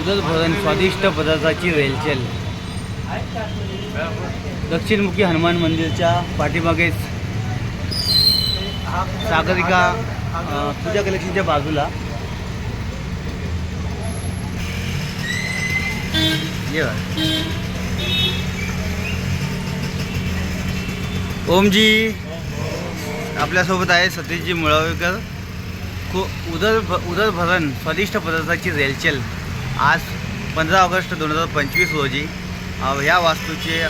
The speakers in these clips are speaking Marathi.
उदर भरण स्वादिष्ट पदार्थाची रेलचेल. दक्षिणमुखी हनुमान मंदिरच्या पाठीमागेच सागरिका पूजा कलेक्शनच्या बाजूला. ये ओमजी आपल्यासोबत आहे सतीशजी मुळावेकर. खू उदर भ उदर भरण स्वादिष्ट पदार्थाची रेलचेल. आज पंधरा ऑगस्ट दोन हजार पंचवीस रोजी ह्या वास्तूचे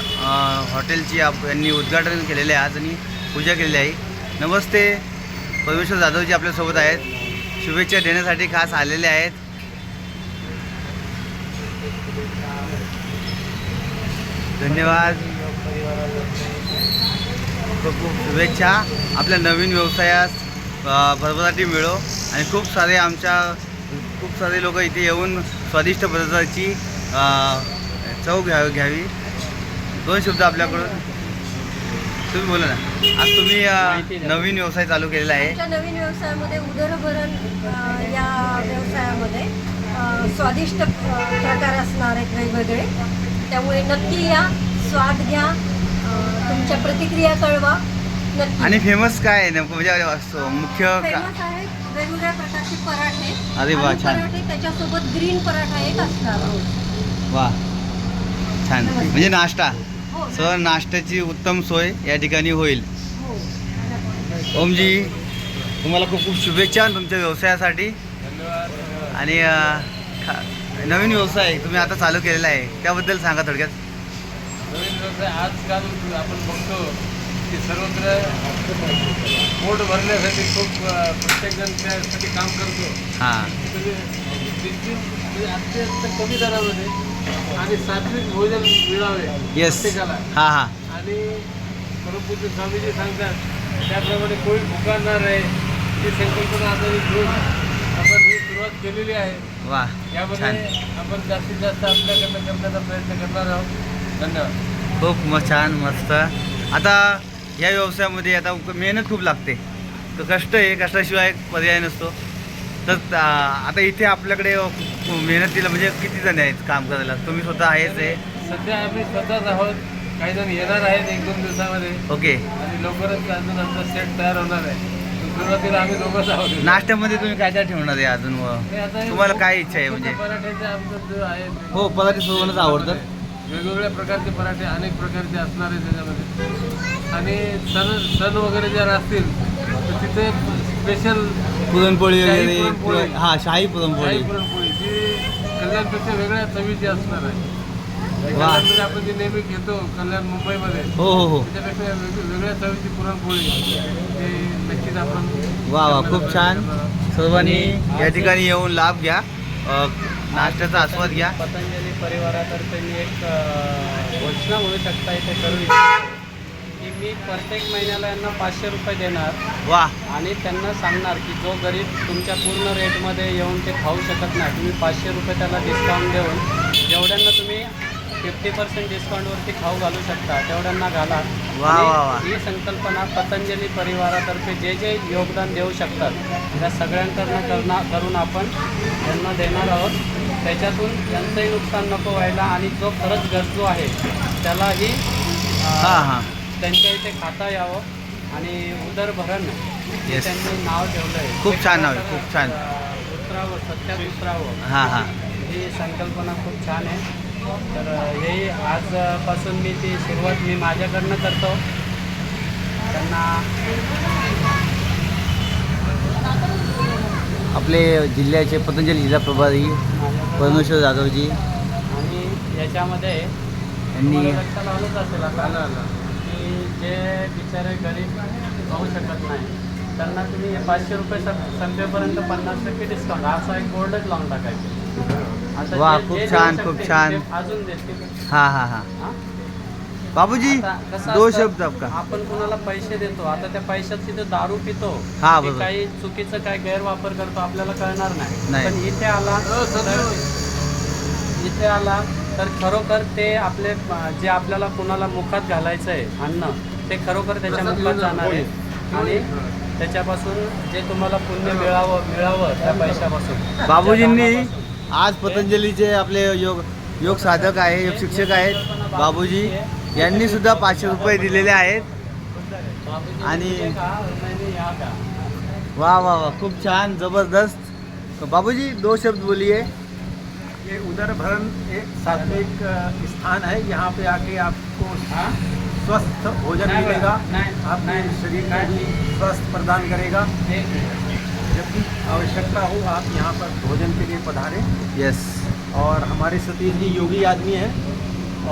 हॉटेलची आप यांनी उद्घाटन केलेले आहे आज आणि पूजा केलेली आहे. नमस्ते परमेश्वर जाधवजी आपल्यासोबत आहेत. शुभेच्छा देण्यासाठी खास आलेले आहेत. धन्यवाद. खूप खूप शुभेच्छा. आपल्या नवीन व्यवसायास भरभराटी मिळो. आणि खूप सारे आमच्या खूप सारे लोक इथे येऊन स्वादिष्ट पदार्थाची चव घ्या घ्यावी. दोन शब्द आपल्याकडून. तुम्ही बोला ना. आज तुम्ही नवीन व्यवसाय चालू केलेला आहे. आमच्या नवीन व्यवसायामध्ये उदरभरण या व्यवसायामध्ये स्वादिष्ट प्रकार असणार आहेत वेगवेगळे. त्यामुळे नक्की या स्वाद घ्या तुमच्या प्रतिक्रिया कळवा. आणि फेमस काय आहे नेमकं? म्हणजे असं मुख्य का? फेमस आहेत वेगवेगळ्या प्रकारचे पराठे. अरे वा, छान. पराठे त्याच्यासोबत ग्रीन पराठा एक असणार. वा. छान. म्हणजे नाश्ता. हो सर नाश्त्याची उत्तम सोय या ठिकाणी होईल. हो. ओमजी तुम्हाला खूप खूप शुभेच्छा तुमच्या व्यवसायासाठी. आणि अ, खा- नवीन व्यवसाय तुम्ही आता चालू केलेला आहे. त्याबद्दल सांगा थोडक्यात. नवीन व्यवसाय आजकाल आपण बघतो. की सर्वत्र पोट भरण्यासाठी खूप प्रत्येकजण त्यासाठी काम करतो. हां. म्हणजे म्हणजे अत्यंत कमी दरामध्ये आणि सात्विक भोजन मिळावे प्रत्येकाला. हां हां. आणि परमपूज्य स्वामीजी सांगतात त्याप्रमाणे कोणी भुकारणार आहे ही संकल्पना आता घेऊन आपण ही सुरुवात केलेली आहे. वा यामध्ये आपण जास्तीत जास्त आपल्याकडनं करण्याचा प्रयत्न करणार आहोत. धन्यवाद. खूप छान मस्त. आता या व्यवसायामध्ये आता मेहनत खूप लागते. तर कष्ट आहे कष्टाशिवाय पर्याय नसतो. तर आता इथे आपल्याकडे मेहनतीला म्हणजे किती जण आहेत काम करायला? तुम्ही स्वतः आहेच आहे. सध्या आम्ही स्वतःच आहोत. काही जण येणार आहेत एक दोन दिवसामध्ये. ओके. आणि लवकरच अजून आमचा सेट तयार होणार आहे. सुरुवातीला आम्ही दोघंच आहोत. नाश्त्यामध्ये तुम्ही काय काय ठेवणार आहे अजून? तुम्हाला काय इच्छा आहे म्हणजे? पराठ्याचे आमचं जो आहे हो पदार्थ सर्वांनाच आवडतात. वेगवेगळ्या प्रकारचे पराठे अनेक प्रकारचे असणार आहेत त्याच्यामध्ये. आणि सण सण वगैरे जर असतील तर तिथे स्पेशल पुरणपोळी वगैरे पुरणपोळी. पुरण- हा शाही पुरणपोळी. शाही पुरणपोळी जी कल्याणपेक्षा वेगळ्या चवीची असणार आहे. वा. कल्याणमध्ये आपण जी नेहमी घेतो कल्याण मुंबईमध्ये हो हो हो. त्याच्यापेक्षा वेग- वेगळ्या चवीची पुरणपोळी. ते नक्कीच आपण वा वा खूप छान. सर्वांनी या ठिकाणी येऊन लाभ घ्या. अ, नाश्त्याचा आस्वाद घ्या. पतंजली परिवारातर्फे मी एक अ, घोषणा म्हणू शकता इथे करू इच्छितो. मी प्रत्येक महिन्याला यांना पाचशे रुपये देणार. वा. आणि त्यांना सांगणार की जो गरीब तुमच्या पूर्ण रेटमध्ये येऊन ते खाऊ शकत नाही तुम्ही पाचशे रुपये त्याला डिस्काउंट देऊन जेवढ्यांना तुम्ही फिफ्टी पर्सेंट डिस्काउंटवरती खाऊ घालू शकता तेवढ्यांना घाला. वा, वा, वा. ही संकल्पना पतंजली परिवारातर्फे जे जे योगदान देऊ शकतात त्या सगळ्यांकडनं करणार करून आपण त्यांना देणार आहोत. त्याच्यातून यांचंही नुकसान नको व्हायला आणि जो खरंच गरजू आहे त्यालाही हां हां. त्यांच्या इथे खाता यावं आणि उदरभरण जे Yes. त्यांनी नाव ठेवलं आहे खूप छान नाव आहे, खूप छान. उतरावं सत्यात उतरावं. हां हां. ही संकल्पना खूप छान आहे. तर हेही आजपासून मी ती सुरुवात मी माझ्याकडनं करतो. त्यांना आपले जिल्ह्याचे पतंजली जिल्हा प्रभारी माझ्याकडनं परमेश्वर जाधवजी. आणि याच्यामध्ये यांनी तुम्हाला लक्षात आलंच असेल आता. की जे बिचारे गरीब पाहू शकत नाही त्यांना तुम्ही हे पाचशे रुपये सं- संपेपर्यंत पन्नास टक्के डिस्काउंट असा एक बोर्डच लावून टाकायचे वा, खूप छान, खूप छान. अजून हां हां हां हा? बाबूजी आता कसं दो असतं, शब्द आपका आपण कोणाला पैसे देतो आता त्या पैशात तिथे दारू पितो हा. काही चुकीचं काय गैरवापर करतो आपल्याला कळणार नाही. पण इथे आला तर इथे आला तर खरोखर ते आपले जे आपल्याला कोणाला मुखात घालायचं आहे अन्न ते खरोखर त्याच्या मुखात जाणार आहे. आणि त्याच्यापासून जे तुम्हाला पुण्य मिळावं मिळावं त्या पैशापासून. बाबूजींनी. आज पतंजलीचे आपले योग योग साधक आहे योग शिक्षक आहेत बाबूजी यांनी सुद्धा पाचशे रुपये दिलेले आहेत. आणि- वा वा वा खूप छान जबरदस्त. बाबूजी दो शब्द बोलिए ये उदर भरण एक सात्विक स्थान है। यहाँ पे आके आपको स्वस्थ भोजन मिलेगा। आपके शरीर को भी स्वस्थ प्रदान करेगा। जब भी आवश्यकता हो आप यहाँ पर भोजन के लिए पधारें। यस और हमारे सतीश जी योगी आदमी हैं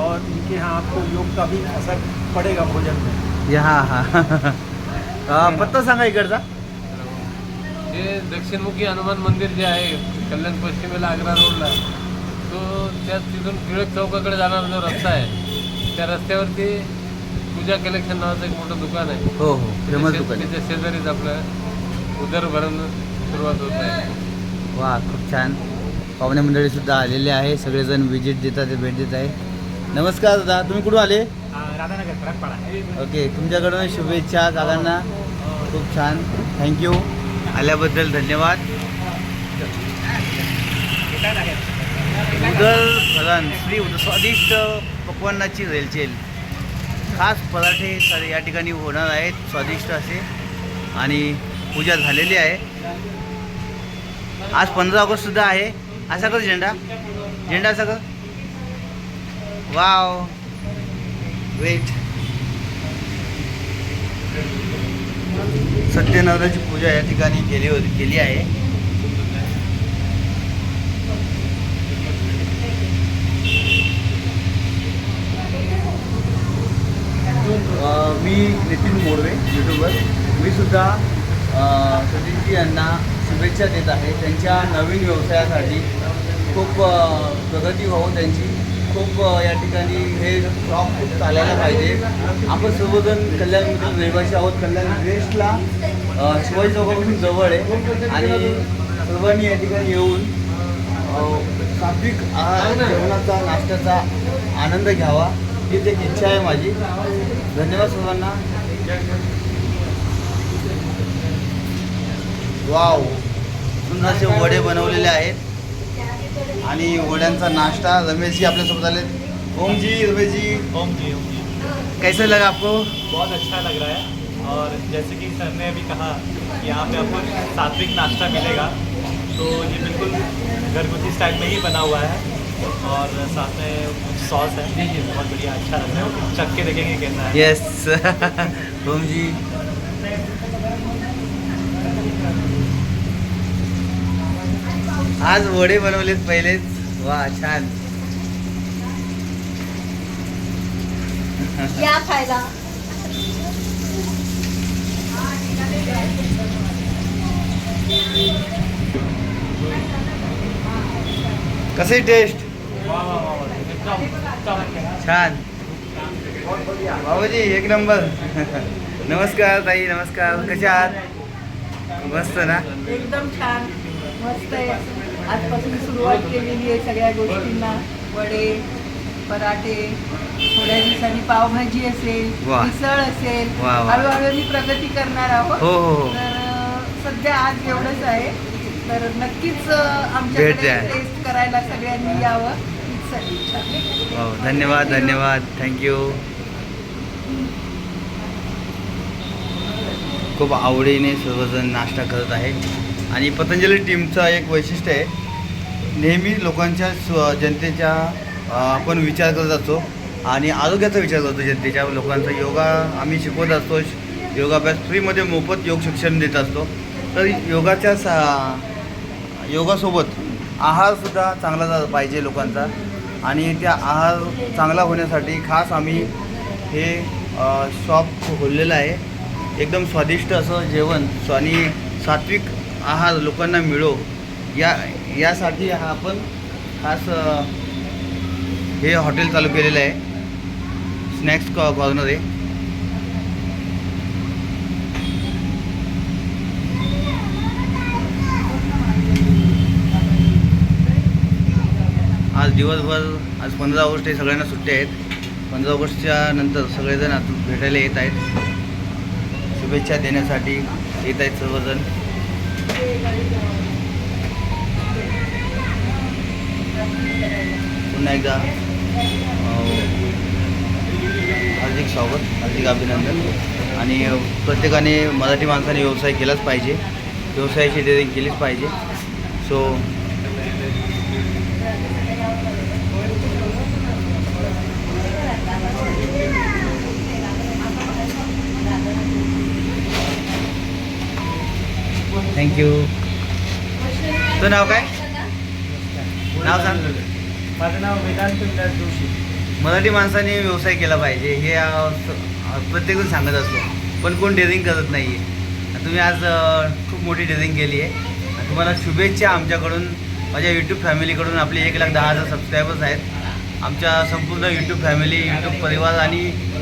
और इनके यहाँ आपको योग का भी असर पड़ेगा भोजन में। हा हाँ। अं, पत्ता सांगा इकडचा जे। दक्षिणमुखी हनुमान मंदिर जे आहे कल्याण पश्चिमेला आग्रा रोडला तो त्या तिथून टिळक चौकाकडे जाणारा जो रस्ता आहे त्या रस्त्यावरती पूजा कलेक्शन नावाचं एक मोठं दुकान आहे. हो हो. फेमस त्याच्या दुकान आहे. त्याच्या शेजारीच आपलं उदरभरण सुरुवात होत आहे. वा खूप छान. पाहुणे मंडळी सुद्धा आलेले आहे. सगळेजण विजिट देतात भेट देत आहे. नमस्कार दादा. तुम्ही कुठून आले? राधानगर ओके. तुमच्याकडून शुभेच्छा काकांना खूप छान. थँक्यू आल्याबद्दल धन्यवाद. उदल फलन श्री उद स्वादिष्ट पकवानाची रेलचेल खास पराठे सारे या ठिकाणी होणार आहेत स्वादिष्ट असे. आणि पूजा झालेली आहे. आज पंधरा ऑगस्टसुद्धा आहे. असा कर झेंडा? झेंडा असा कर वाव. वेट सत्यनारायणाची पूजा या ठिकाणी केली होती केली आहे. मी नितीन मोडवे यूट्यूबर मी सुद्धा सतीशजी यांना शुभेच्छा देत आहे. त्यांच्या नवीन व्यवसायासाठी खूप प्रगती व्हावं त्यांची. खूप या ठिकाणी हे शॉप खूप चालायला पाहिजे. आपण सर्वजण कल्याणमधील रहिवासी आहोत. कल्याण वेस्टला शिवाजी चौकापासून जवळ आहे. आणि सर्वांनी या ठिकाणी येऊन सात्विक आहार जेवणाचा नाश्त्याचा आनंद घ्यावा. हीच एक इच्छा आहे माझी. धन्यवाद सर्वांना. वाव. सुंदर असे वडे बनवलेले आहेत. आणि वड्यांचा नाश्ता रमेशजी आपल्यासोबत आले. ओमजी रमेशजी. ओम जी ओम जी कैसे लगा आपको? बहुत अच्छा लग रहा है। और जैसे कि सर ने अभी कहा कि यहाँ पे आपको सात्विक नाश्ता मिलेगा तो ये बिल्कुल घरगुती स्टाइल में ही बना हुआ है। और साथ में सॉस है। जी जी बहुत बढ़िया अच्छा लग रहा है। चख के देखेंगे कैसा है। येस ओमजी आज वडे बनवलेत पहिलेच वा छान या खायला कसे टेस्ट छान. बाबाजी एक नंबर. नमस्कार ताई नमस्कार. कशा आहात? मस्त ना? एकदम छान. मस्त आहे. आजपासून सुरुवात केलेली आहे सगळ्या गोष्टींना. वडे पराठे थोड्या दिवसांनी पावभाजी असेल. मिसळ असेल. हळूहळू मी प्रगती करणार आहोत. हो हो हो. तर सध्या आज एवढंच आहे. तर नक्कीच आमच्याकडे. टेस्ट करायला सगळ्यांनी यावं. हो धन्यवाद धन्यवाद. थँक्यू खूप आवडीने सर्वजण नाश्ता करत आहे आणि पतंजली टीमचं एक वैशिष्ट्य आहे नेहमी लोकांच्या स्व जनतेच्या आपण विचार करत असतो आणि आरोग्याचा विचार करतो जनतेच्या. लोकांचा योगा आम्ही शिकवत असतो योगाभ्यास फ्रीमध्ये मोफत योग शिक्षण देत असतो. तर योगाच्या सा योगासोबत आहारसुद्धा चांगला पाहिजे लोकांचा. आणि त्या आहार चांगला होण्यासाठी खास आम्ही हे शॉप खोललेलं आहे. एकदम स्वादिष्ट असं जेवण आणि सात्विक आहार लोकांना मिळो. या यासाठी हा आपण खास हे हॉटेल चालू केलेलं आहे. स्नॅक्स कॉ कॉर्नर आहे. आज दिवसभर आज पंधरा ऑगस्ट हे सगळ्यांना सुट्ट्या आहेत. पंधरा ऑगस्टच्या नंतर सगळेजण आता भेटायला येत आहेत. शुभेच्छा देण्यासाठी येत आहेत सर्वजण. पुन्हा एकदा हार्दिक स्वागत हार्दिक अभिनंदन. आणि प्रत्येकाने मराठी माणसाने व्यवसाय केलाच पाहिजे. व्यवसायाची डेअरिंग केलीच पाहिजे. सो थँक्यू तुझं नाव काय? नाव सांग. माझं नाव वेदांत विलास जोशी. मराठी माणसाने व्यवसाय केला पाहिजे हे प्रत्येकजण सांगत असतो पण कोण डेअरिंग करत नाही आहे तुम्ही आज खूप मोठी डेअरिंग केली आहे. तुम्हाला शुभेच्छा आमच्याकडून माझ्या यूट्यूब फॅमिलीकडून आपले एक लाख दहा हजार सबस्क्रायबर्स आहेत. आमच्या संपूर्ण यूट्यूब फॅमिली यूट्यूब परिवार आणि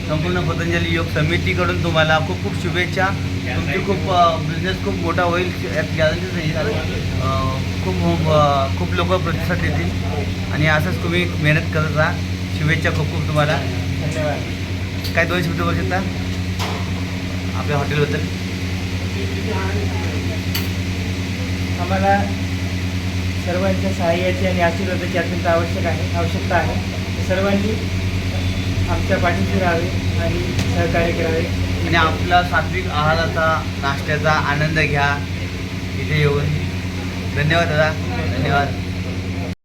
संपूर्ण पतंजली योग समितीकडून तुम्हाला खूप खूप शुभेच्छा. तुमची खूप बिझनेस खूप मोठा होईल यात गॅरंटीच नाही खूप खूप लोक प्रतिसाद देतील. आणि असंच तुम्ही मेहनत करत राहा. शुभेच्छा खूप खूप तुम्हाला. धन्यवाद. काय दोन शब्द बोलू शकता आपल्या हॉटेलबद्दल आम्हाला सर्वांच्या सहाय्याची आणि आशीर्वादाची अत्यंत आवश्यक आहे आवश्यकता आहे. सर्वांनी आमच्या पाठीशी राहावे आणि सहकार्य करावे. आणि आपला सात्विक आहाराचा नाश्त्याचा आनंद घ्या. इथे येऊन. धन्यवाद दादा. धन्यवाद.